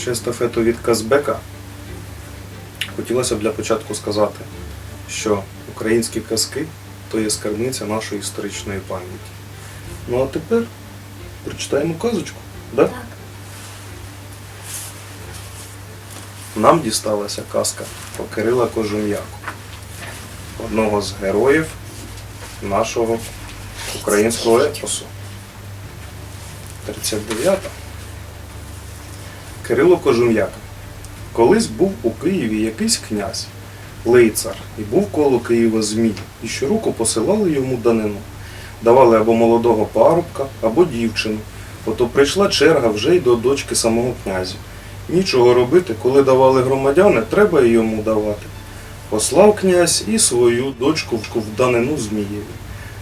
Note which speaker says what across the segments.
Speaker 1: Переймаючи естафету від Казбека, хотілося б для початку сказати, що українські казки то є скарбниця нашої історичної пам'яті. Ну а тепер прочитаємо казочку. Да?
Speaker 2: Так.
Speaker 1: Нам дісталася казка про Кирила Кожум'яку, одного з героїв нашого українського епосу. 39. Кирило Кожум'яка. Колись був у Києві якийсь князь, лицар, і був коло Києва змій, і щороку посилали йому данину. Давали або молодого парубка, або дівчину. Ото прийшла черга вже й до дочки самого князя. Нічого робити, коли давали громадяни, треба і йому давати. Послав князь і свою дочку в данину Змієві.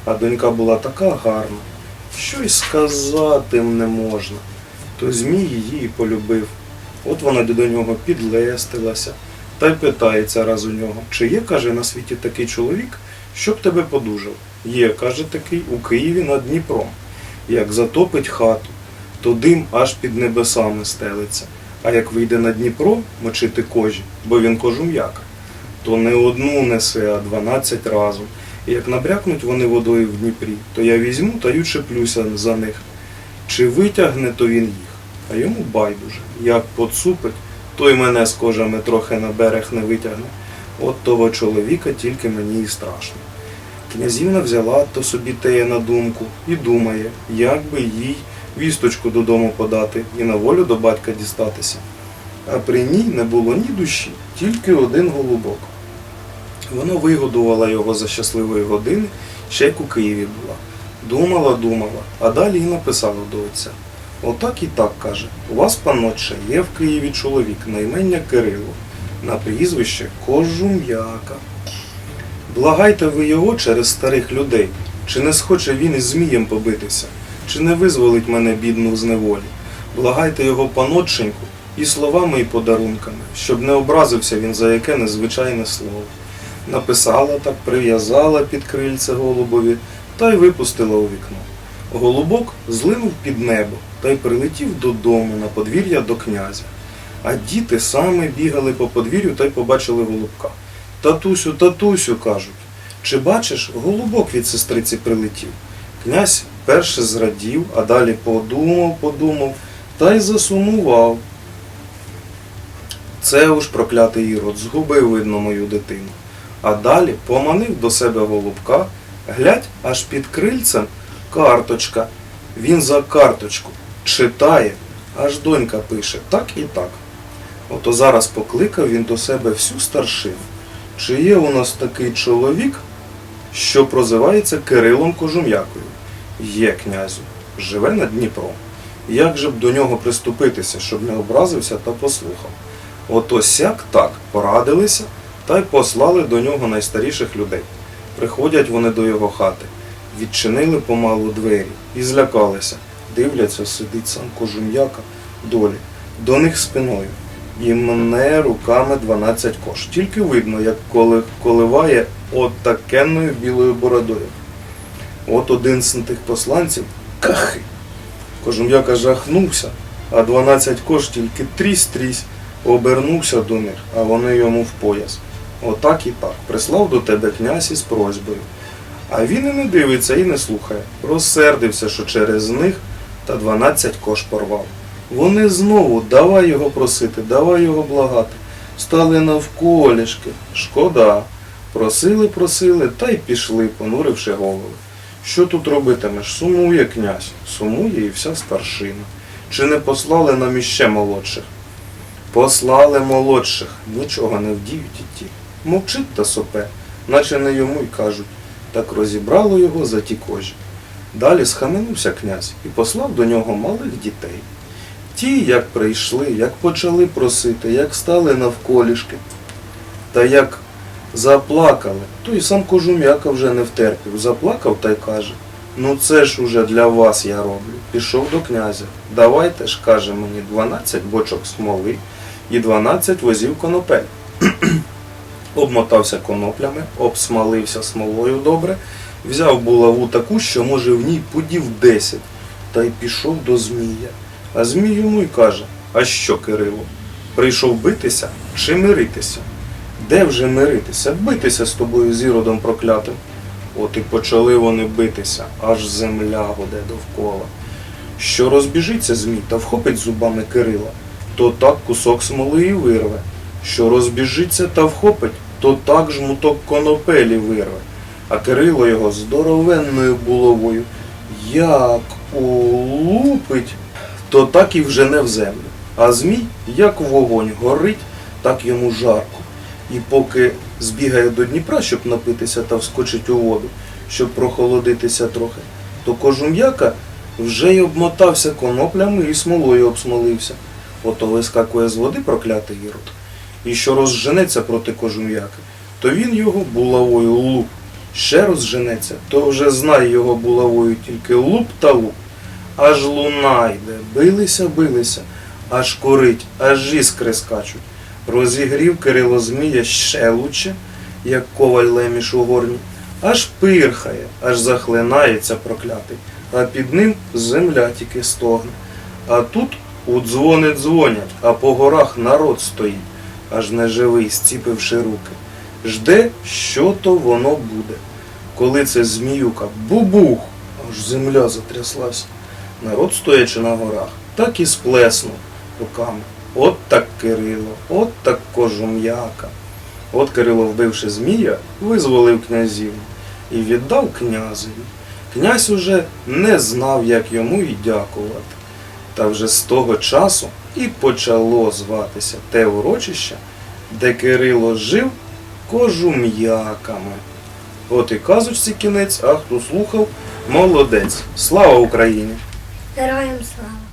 Speaker 1: А донька була така гарна, що й сказати не можна. То Змій її полюбив. От вона до нього підлестилася та й питається раз у нього, чи є, каже, на світі такий чоловік, щоб тебе подужав. Є, каже, такий у Києві над Дніпром. Як затопить хату, то дим аж під небесами стелиться. А як вийде на Дніпро мочити кожі, бо він кожум'яка, то не одну несе, а дванадцять разом. І як набрякнуть вони водою в Дніпрі, то я візьму та й учеплюся за них. Чи витягне то він їх, а йому байдуже. Як поцупить, то й мене з кожами трохи на берег не витягне. От того чоловіка тільки мені і страшно. Князівна взяла то собі теє на думку і думає, як би їй вісточку додому подати і на волю до батька дістатися. А при ній не було ні душі, тільки один голубок. Вона вигодувала його за щасливої години, ще як у Києві була. Думала, думала, а далі і написала до отця. Отак і так каже: у вас, панотче, є в Києві чоловік на імення Кирило, на прізвище Кожум'яка. Благайте ви його через старих людей, чи не схоче він із Змієм побитися, чи не визволить мене бідну з неволі. Благайте його панотченьку і словами, і подарунками, щоб не образився він за яке незвичайне слово. Написала так, прив'язала під крильце голубові та й випустила у вікно. Голубок злинув під небо та й прилетів додому на подвір'я до князя. А діти саме бігали по подвір'ю та й побачили голубка. Татусю, татусю, кажуть, чи бачиш, голубок від сестриці прилетів. Князь перше зрадів, а далі подумав, подумав та й засумував. Це уж проклятий ірод, згубив, видно, мою дитину. А далі поманив до себе голубка, глядь, аж під крильцем карточка. Він за карточку читає, аж донька пише так і так. Ото зараз покликав він до себе всю старшину. Чи є у нас такий чоловік, що прозивається Кирилом Кожум'якою? Є, князю, живе над Дніпром. Як же б до нього приступитися, щоб не образився та послухав? Ото сяк так порадилися та й послали до нього найстаріших людей. Приходять вони до його хати, відчинили помалу двері і злякалися. Дивляться, сидить сам кожум'яка долі, до них спиною. І мене руками 12 кош. Тільки видно, як коли коливає от такенною білою бородою. От один з тих посланців кахи. Кожум'яка жахнувся, а 12 кош тільки трісь-трісь обернувся до них, а вони йому в пояс. Отак і так. Прислав до тебе князь із просьбою. А він і не дивиться, і не слухає. Розсердився, що через них та 12 кош порвав. Вони знову давай його просити, давай його благати. Стали навколішки. Шкода. Просили, просили, та й пішли, понуривши голови. Що тут робитимеш? Сумує князь, сумує і вся старшина. Чи не послали нам іще молодших? Послали молодших, нічого не вдіють і ті. Мовчить та сопе, наче не йому й кажуть. Так розібрало його за ті кожі. Далі схаменувся князь і послав до нього малих дітей. Ті, як прийшли, як почали просити, як стали навколішки, та як заплакали, то й сам кожум'яка вже не втерпів, заплакав та й каже, ну це ж уже для вас я роблю. Пішов до князя. Давайте ж, каже мені, 12 бочок смоли і 12 возів конопель. Обмотався коноплями, обсмалився смолою добре, взяв булаву таку, що може в ній пудів 10, та й пішов до Змія. А Змій йому й каже, А що, Кирило? Прийшов битися чи миритися? Де вже миритися? Битися з тобою з іродом проклятим. От і почали вони битися, аж земля гуде довкола. Що розбіжиться змій та вхопить зубами Кирила, то так кусок смоли і вирве. Що розбіжиться та вхопить, то так жмуток конопелі вирве. А Кирило його здоровенною булавою як улупить, то так і вжене в землю. А змій, як вогонь горить, так йому жарко. І поки збігає до Дніпра, щоб напитися та вскочить у воду, щоб прохолодитися трохи, то кожум'яка вже й обмотався коноплями і смолою обсмолився. Ото вискакує з води проклятий ірод. І що розженеться проти кожум'яки, то він його булавою луп. Ще розженеться, то вже знає його булавою тільки луп та луп. Аж луна йде, билися, билися, аж корить, аж іскри скачуть. Розігрів Кирило Змія ще лучше, як коваль леміш у горні, аж пирхає, аж захлинається проклятий, а під ним земля тільки стогне. А тут у дзвони дзвонять, а по горах народ стоїть, аж неживий, зціпивши руки. Жде, що то воно буде. Коли це зміюка бубух, аж земля затряслась. Народ, стоячи на горах, так і сплеснув руками. От так Кирило, от так кожум'яка. От Кирило, вбивши змія, визволив князівну і віддав князеві. Князь уже не знав, як йому і дякувати. Та вже з того часу і почало зватися те урочище, де Кирило жив кожум'яками. От і казочці кінець, а хто слухав, молодець. Слава Україні!
Speaker 2: Героям слава!